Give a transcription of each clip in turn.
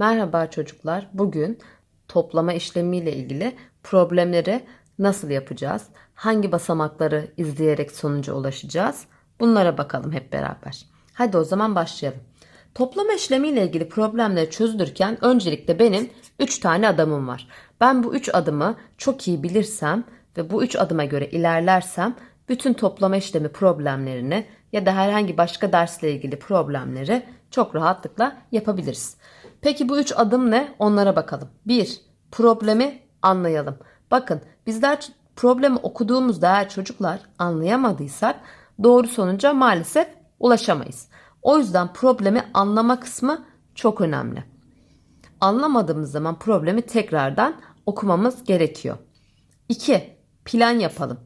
Merhaba çocuklar. Bugün toplama işlemiyle ilgili problemleri nasıl yapacağız? Hangi basamakları izleyerek sonuca ulaşacağız? Bunlara bakalım hep beraber. Hadi o zaman başlayalım. Toplama işlemiyle ilgili problemleri çözülürken öncelikle benim 3 tane adımım var. Ben bu 3 adımı çok iyi bilirsem ve bu 3 adıma göre ilerlersem bütün toplama işlemi problemlerini ya da herhangi başka dersle ilgili problemleri çok rahatlıkla yapabiliriz. Peki bu üç adım ne? Onlara bakalım. 1. Problemi anlayalım. Bakın bizler problemi okuduğumuzda eğer çocuklar anlayamadıysak doğru sonuca maalesef ulaşamayız. O yüzden problemi anlama kısmı çok önemli. Anlamadığımız zaman problemi tekrardan okumamız gerekiyor. 2. Plan yapalım.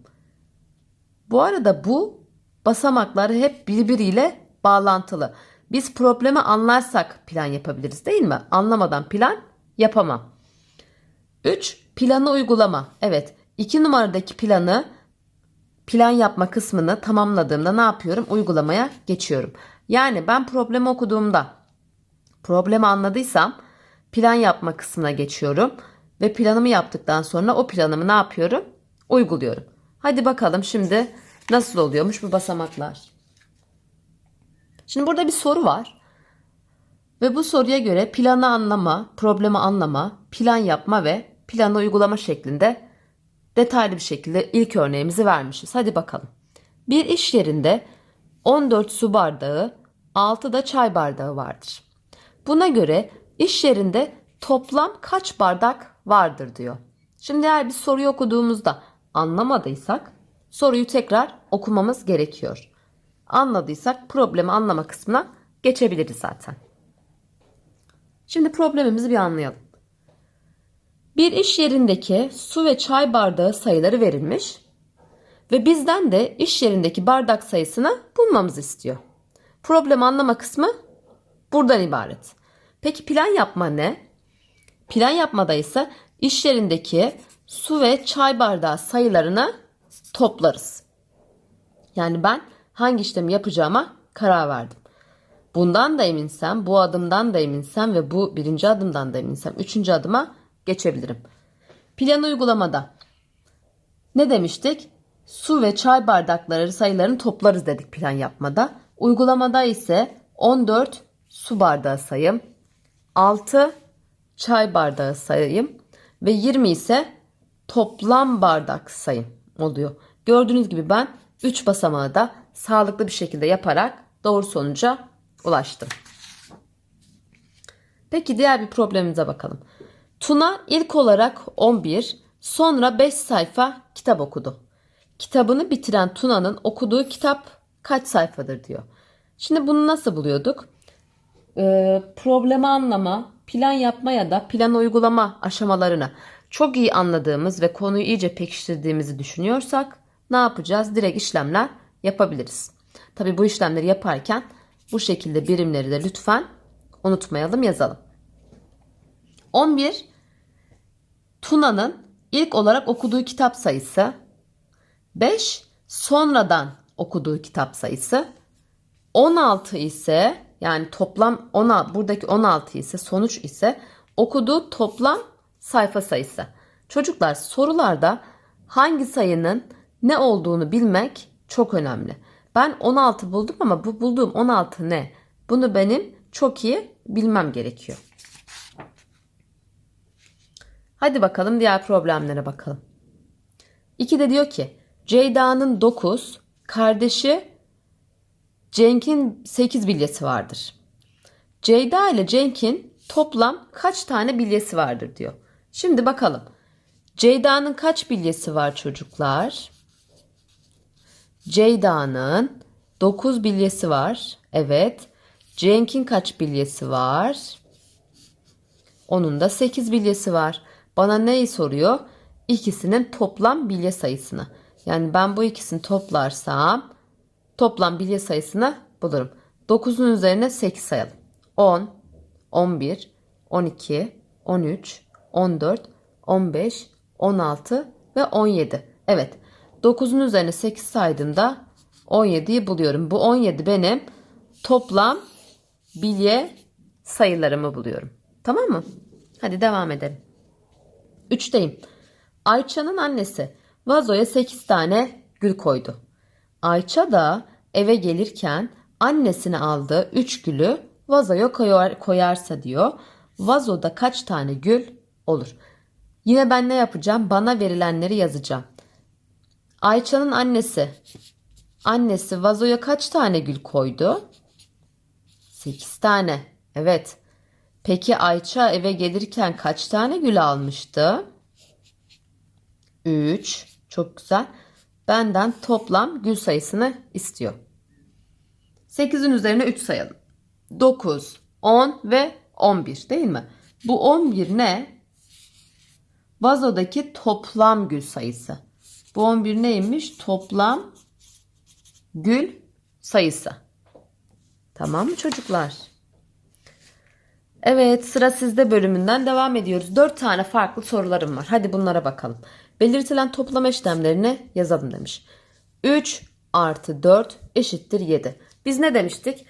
Bu arada bu basamaklar hep birbiriyle bağlantılı. Biz problemi anlarsak plan yapabiliriz değil mi? Anlamadan plan yapamam. 3. Planı uygulama. Evet 2 numaradaki planı plan yapma kısmını tamamladığımda ne yapıyorum? Uygulamaya geçiyorum. Yani ben problemi okuduğumda problemi anladıysam plan yapma kısmına geçiyorum ve planımı yaptıktan sonra o planımı ne yapıyorum? Uyguluyorum. Hadi bakalım şimdi nasıl oluyormuş bu basamaklar. Şimdi burada bir soru var. Ve bu soruya göre planı anlama, problemi anlama, plan yapma ve planı uygulama şeklinde detaylı bir şekilde ilk örneğimizi vermişiz. Hadi bakalım. Bir iş yerinde 14 su bardağı, 6 da çay bardağı vardır. Buna göre iş yerinde toplam kaç bardak vardır diyor. Şimdi eğer bir soruyu okuduğumuzda anlamadıysak soruyu tekrar okumamız gerekiyor. Anladıysak problemi anlama kısmına geçebiliriz zaten. Şimdi problemimizi bir anlayalım. Bir iş yerindeki su ve çay bardağı sayıları verilmiş ve bizden de iş yerindeki bardak sayısını bulmamızı istiyor. Problem anlama kısmı buradan ibaret. Peki plan yapma ne? Plan yapmada ise iş yerindeki su ve çay bardağı sayılarını toplarız. Yani ben hangi işlemi yapacağıma karar verdim. Bundan da eminsem, bu adımdan da eminsem ve bu birinci adımdan da eminsem üçüncü adıma geçebilirim. Plan uygulamada ne demiştik? Su ve çay bardakları sayılarını toplarız dedik plan yapmada. Uygulamada ise 14 su bardağı sayım, 6 çay bardağı sayım ve 20 ise toplam bardak sayım oluyor. Gördüğünüz gibi ben 3 basamağı da sağlıklı bir şekilde yaparak doğru sonuca ulaştım. Peki diğer bir problemimize bakalım. Tuna ilk olarak 11, sonra 5 sayfa kitap okudu. Kitabını bitiren Tuna'nın okuduğu kitap kaç sayfadır diyor. Şimdi bunu nasıl buluyorduk? Ee, problemi anlama, plan yapma ya da plan uygulama aşamalarını çok iyi anladığımız ve konuyu iyice pekiştirdiğimizi düşünüyorsak ne yapacağız? Direkt işlemler yapabiliriz. Tabi bu işlemleri yaparken bu şekilde birimleri de lütfen unutmayalım yazalım. 11 Tuna'nın ilk olarak okuduğu kitap sayısı 5 sonradan okuduğu kitap sayısı 16 ise yani toplam 16 buradaki 16 ise sonuç ise okuduğu toplam sayfa sayısı. Çocuklar sorularda hangi sayının ne olduğunu bilmek çok önemli. Ben 16 buldum ama bu bulduğum 16 ne? Bunu benim çok iyi bilmem gerekiyor. Hadi bakalım diğer problemlere bakalım. 2 de diyor ki Ceyda'nın 9, kardeşi Cenk'in 8 bilyesi vardır. Ceyda ile Cenk'in toplam kaç tane bilyesi vardır diyor. Şimdi bakalım. Ceyda'nın kaç bilyesi var çocuklar? Ceyda'nın 9 bilyesi var. Evet. Cenk'in kaç bilyesi var? Onun da 8 bilyesi var. Bana neyi soruyor? İkisinin toplam bilye sayısını. Yani ben bu ikisini toplarsam toplam bilye sayısını bulurum. 9'un üzerine 8 sayalım. 10, 11, 12, 13, 14, 15, 16 ve 17. Evet. 9'un üzerine 8 saydığımda 17'yi buluyorum. Bu 17 benim toplam bilye sayılarımı buluyorum. Tamam mı? Hadi devam edelim. Üçteyim. Ayça'nın annesi vazoya 8 tane gül koydu. Ayça da eve gelirken annesine aldığı 3 gülü vazoya koyar, koyarsa diyor. Vazoda kaç tane gül olur? Yine ben ne yapacağım? Bana verilenleri yazacağım. Ayça'nın annesi. Annesi vazoya kaç tane gül koydu? 8 tane. Evet. Peki Ayça eve gelirken kaç tane gül almıştı? 3. Çok güzel. Benden toplam gül sayısını istiyor. 8'in üzerine 3 sayalım. 9, 10 ve 11 değil mi? Bu 11 ne? Vazodaki toplam gül sayısı. Bu 11 neymiş? Toplam gül sayısı. Tamam mı çocuklar? Evet sıra sizde bölümünden devam ediyoruz. 4 tane farklı sorularım var. Hadi bunlara bakalım. Belirtilen toplam işlemlerini yazalım demiş. 3 artı 4 eşittir 7. Biz ne demiştik?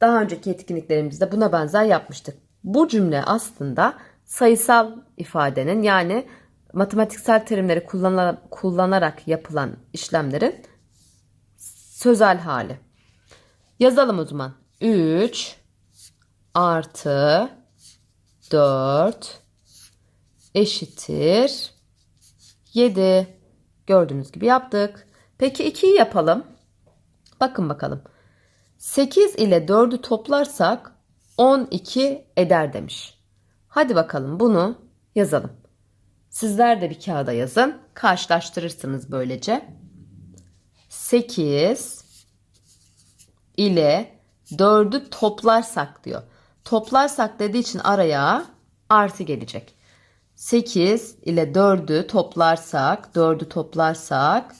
Daha önceki etkinliklerimizde buna benzer yapmıştık. Bu cümle aslında sayısal ifadenin yani matematiksel terimleri kullanarak, yapılan işlemlerin sözel hali. Yazalım o zaman. 3 artı 4 eşittir 7. Gördüğünüz gibi yaptık. Peki 2'yi yapalım. Bakın bakalım. 8 ile 4'ü toplarsak 12 eder demiş. Hadi bakalım bunu yazalım. Sizler de bir kağıda yazın. Karşılaştırırsınız böylece. 8 ile 4'ü toplarsak diyor. Toplarsak dediği için araya artı gelecek. 8 ile 4'ü toplarsak, 4'ü toplarsak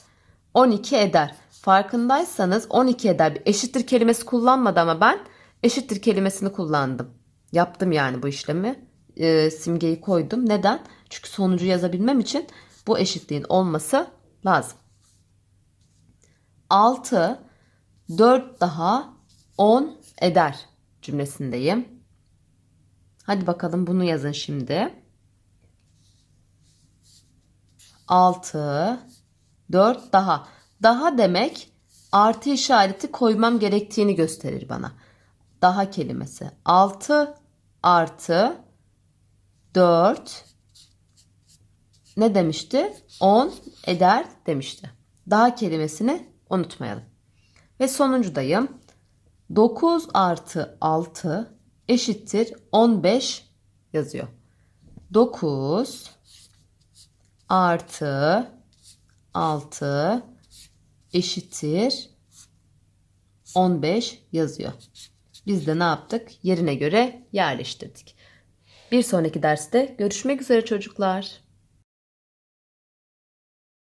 12 eder. Farkındaysanız 12 eder. Bir eşittir kelimesi kullanmadı ama ben eşittir kelimesini kullandım. Yaptım yani bu işlemi. Ee, simgeyi koydum. Neden? Çünkü sonucu yazabilmem için bu eşitliğin olması lazım. 6 4 daha 10 eder cümlesindeyim. Hadi bakalım bunu yazın şimdi. 6 4 daha. Daha demek artı işareti koymam gerektiğini gösterir bana. Daha kelimesi. 6 artı 4 ne demişti? 10 eder demişti. Daha kelimesini unutmayalım. Ve sonuncudayım. 9 artı 6 eşittir 15 yazıyor. 9 artı 6 eşittir 15 yazıyor. Biz de ne yaptık? Yerine göre yerleştirdik. Bir sonraki derste görüşmek üzere çocuklar.